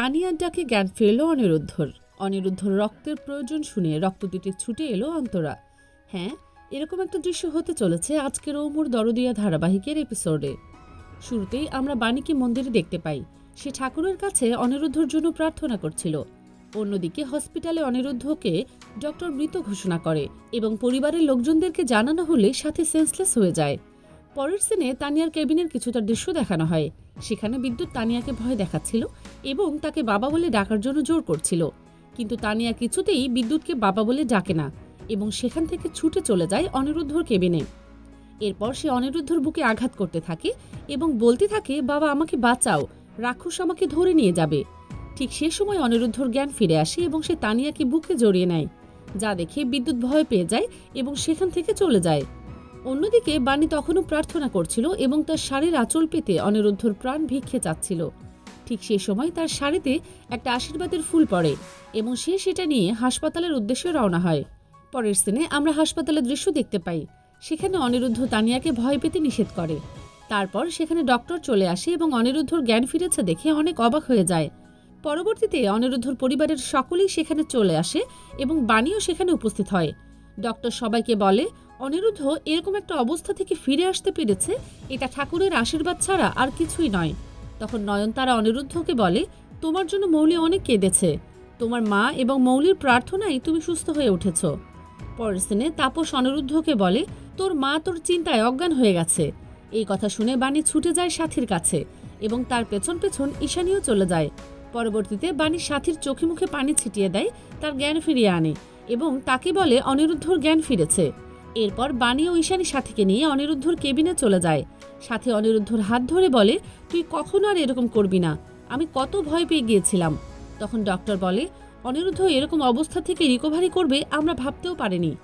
তানিয়ার ডাকে জ্ঞান ফেরল অনিরুদ্ধর। অনিরুদ্ধর রক্তের প্রয়োজন শুনে রক্ত দুটি ছুটে এলো অন্তরা। হ্যাঁ এরকম একটা দৃশ্য হতে চলেছে আজকের ওমর দরদিয়া ধারাবাহিকের এপিসোডে। শুরুতেই আমরা বাণীকে মন্দিরে দেখতে পাই। সে ঠাকুরের কাছে অনিরুদ্ধর জন্য প্রার্থনা করছিল। অন্যদিকে হসপিটালে অনিরুদ্ধকে ডক্টর মৃত ঘোষণা করে এবং পরিবারের লোকজনদেরকে জানানো হলে সাথে সেন্সলেস হয়ে যায়। পরের সিনে তানিয়ার কেবিনের কিছুটা দৃশ্য দেখানো হয়। সেখানে বিদ্যুৎ তানিয়াকে ভয় দেখাচ্ছিল এবং তাকে বাবা বলে ডাকার জন্য জোর করছিল। কিন্তু তানিয়া কিছুতেই বিদ্যুৎকে বাবা বলে ডাকে না এবং সেখান থেকে ছুটে চলে যায় অনিরুদ্ধর কেবিনে। এরপর সে অনিরুদ্ধর বুকে আঘাত করতে থাকে এবং বলতে থাকে, বাবা, আমাকে বাঁচাও। রাক্ষস আমাকে ধরে নিয়ে যাবে। ঠিক সে সময় অনিরুদ্ধর জ্ঞান ফিরে আসে এবং সে তানিয়াকে বুকে জড়িয়ে নেয়। যা দেখে বিদ্যুৎ ভয় পেয়ে যায় এবং সেখান থেকে চলে যায়। অন্যদিকে বাণী তখনও প্রার্থনা করছিল এবং তার শাড়ির আঁচল পেতে অনিরুদ্ধর প্রাণ ভিক্ষে চাচ্ছিল। ঠিক সে সময় তার শাড়িতে একটা আশীর্বাদের ফুল পড়ে এবং সে সেটা নিয়ে হাসপাতালের উদ্দেশ্যে রওনা হয়। পরের সিনে আমরা হাসপাতালের দৃশ্য দেখতে পাই। সেখানে অনিরুদ্ধ তানিয়াকে ভয় পেতে নিষেধ করে। তারপর সেখানে ডক্টর চলে আসে এবং অনিরুদ্ধর জ্ঞান ফিরেছে দেখে অনেক অবাক হয়ে যায়। পরবর্তীতে অনিরুদ্ধর পরিবারের সকলেই সেখানে চলে আসে এবং বাণীও সেখানে উপস্থিত হয়। ডক্টর সবাইকে বলে অনিরুদ্ধ এরকম একটা অবস্থা থেকে ফিরে আসতে পেরেছে, এটা ঠাকুরের আশীর্বাদ ছাড়া আর কিছুই নয়। তখন নয়নতারা অনিরুদ্ধকে বলে, তোমার জন্য মৌলি অনেক কেঁদেছে। তোমার মা এবং মৌলির প্রার্থনায় তুমি সুস্থ হয়ে উঠেছ। পরের দিনে তাপস অনিরুদ্ধকে বলে, তোর মা তোর চিন্তায় অজ্ঞান হয়ে গেছে। এই কথা শুনে বাণী ছুটে যায় সাথীর কাছে এবং তার পেছন পেছন ঈশানীও চলে যায়। পরবর্তীতে বাণী সাথীর চোখে মুখে পানি ছিটিয়ে দেয়, তার জ্ঞান ফিরিয়ে আনে এবং তাকে বলে অনিরুদ্ধর জ্ঞান ফিরেছে। এরপর বাণী ও ঈশানী সাথীকে নিয়ে অনিরুদ্ধর কেবিনে চলে যায়। সাথে অনিরুদ্ধর হাত ধরে বলে, তুই কখনো আর এরকম করবি না। আমি কত ভয় পেয়ে গিয়েছিলাম। তখন ডক্টর বলে, অনিরুদ্ধ এরকম অবস্থা থেকে রিকভারি করবে আমরা ভাবতেও পারিনি।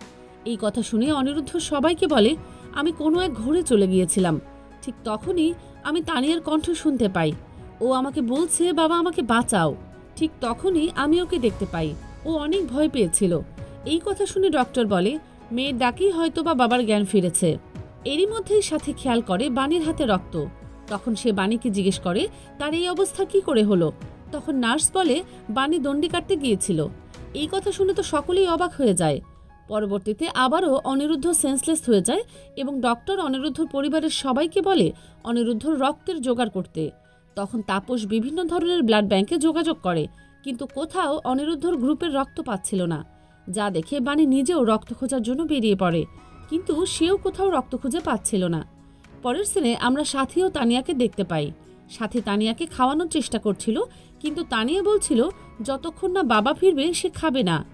এই কথা শুনে অনিরুদ্ধ সবাইকে বলে, আমি কোনো এক ঘোরে চলে গিয়েছিলাম। ঠিক তখনই আমি তানিয়ার কণ্ঠ শুনতে পাই। ও আমাকে বলছে, বাবা, আমাকে বাঁচাও। ঠিক তখনই আমি ওকে দেখতে পাই। ও অনেক ভয় পেয়েছিল। এই কথা শুনে ডক্টর বলে মেয়ের ডাকেই হয়তো বা বাবার জ্ঞান ফিরেছে। এরই মধ্যেই সাথে খেয়াল করে বাণীর হাতে রক্ত। তখন সে বাণীকে জিজ্ঞেস করে, তার এই অবস্থা কি করে হলো? তখন নার্স বলে, বাণী দণ্ডি কাটতে গিয়েছিল। এই কথা শুনে তো সকলেই অবাক হয়ে যায়। পরবর্তীতে আবারও অনিরুদ্ধ সেন্সলেস হয়ে যায় এবং ডক্টর অনিরুদ্ধর পরিবারের সবাইকে বলে, অনিরুদ্ধর রক্তের জোগাড় করতে। তখন তাপস বিভিন্ন ধরনের ব্লাড ব্যাংকে যোগাযোগ করে, কিন্তু কোথাও অনিরুদ্ধর গ্রুপের রক্ত পাচ্ছিল না। যা দেখে বাণী নিজেও রক্ত খোঁজার জন্য বেরিয়ে পড়ে। কিন্তু সেও কোথাও রক্ত খুঁজে পাচ্ছিল না। পরের সিনে আমরা সাথী ও তানিয়াকে দেখতে পাই। সাথী তানিয়াকে খাওয়ানোর চেষ্টা করছিল, কিন্তু তানিয়া বলছিল, যতক্ষণ না বাবা ফিরবে, সে খাবে না।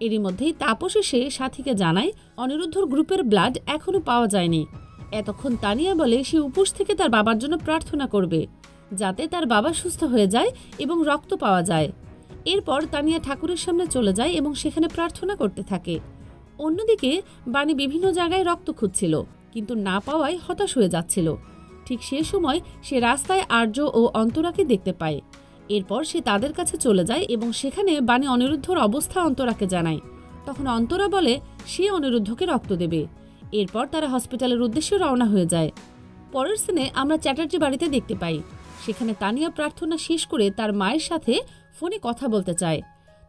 এরই মধ্যেই তাপস এসে সাথীকে জানায়, অনিরুদ্ধর গ্রুপের ব্লাড এখনও পাওয়া যায়নি। এতক্ষণ তানিয়া বলে, সে উপোস থেকে তার বাবার জন্য প্রার্থনা করবে, যাতে তার বাবা সুস্থ হয়ে যায় এবং রক্ত পাওয়া যায়। এরপর তানিয়া ঠাকুরের সামনে চলে যায় এবং সেখানে প্রার্থনা করতে থাকে। অন্যদিকে, বাণী বিভিন্ন জায়গায় রক্ত খুঁজছিল, কিন্তু না পাওয়ায় হতাশ হয়ে যাচ্ছিল। ঠিক সে সময় সে রাস্তায় আর্য ও অন্তরাকে দেখতে পায়। এরপর সে তাদের কাছে চলে যায় এবং সেখানে বাণী অনিরুদ্ধর অবস্থা অন্তরাকে জানায়। তখন অন্তরা বলে, সে অনিরুদ্ধকে রক্ত দেবে। এরপর তারা হসপিটালের উদ্দেশ্যে রওনা হয়ে যায়। পরের সিনে আমরা চ্যাটার্জি বাড়িতে দেখতে পাই। সেখানে তানিয়া প্রার্থনা শেষ করে তার মায়ের সাথে ফোনে কথা বলতে চায়।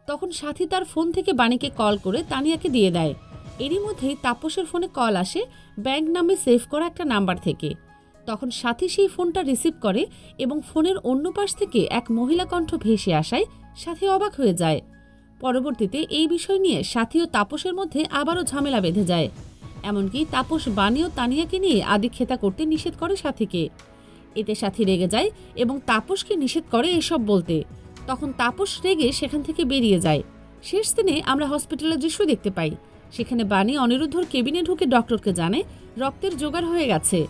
তখন সাথী তার ফোন থেকে বাণীকে কল করে তানিয়াকে দিয়ে দেয়। এরই মধ্যেই তাপসের ফোনে কল আসে ব্যাংক নামে সেভ করা একটা নাম্বার থেকে। তখন সাথী সেই ফোনটা রিসিভ করে এবং ফোনের অন্য পাশ থেকে এক মহিলা কণ্ঠ ভেসে আসায় সাথী অবাক হয়ে যায়। পরবর্তীতে এই বিষয় নিয়ে সাথী ও তাপসের মধ্যে আবারও ঝামেলা বেঁধে যায়। এমনকি তাপস, বাণী ও তানিয়াকে নিয়ে আদিক্ষেতা করতে নিষেধ করে সাথীকে। এতে সাথী রেগে যায় এবং তাপসকে নিষেধ করে এসব বলতে। তখন তাপস রেগে সেখান থেকে বেরিয়ে যায়। শেষ দিনে আমরা হসপিটালের দৃশ্য দেখতে পাই। সেখানে বাণী অনিরুদ্ধর কেবিনে ঢুকে ডক্টরকে জানে, রক্তের জোগাড় হয়ে গেছে।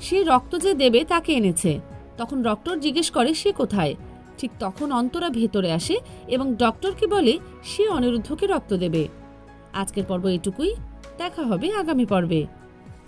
সে রক্ত যে দেবে তাকে এনেছে। তখন ডক্টর জিজ্ঞেস করে, সে কোথায়? ঠিক তখন অন্তরা ভেতরে আসে এবং ডক্টরকে বলে, সে অনিরুদ্ধকে রক্ত দেবে। আজকের পর্ব এটুকুই। দেখা হবে আগামী পর্বে।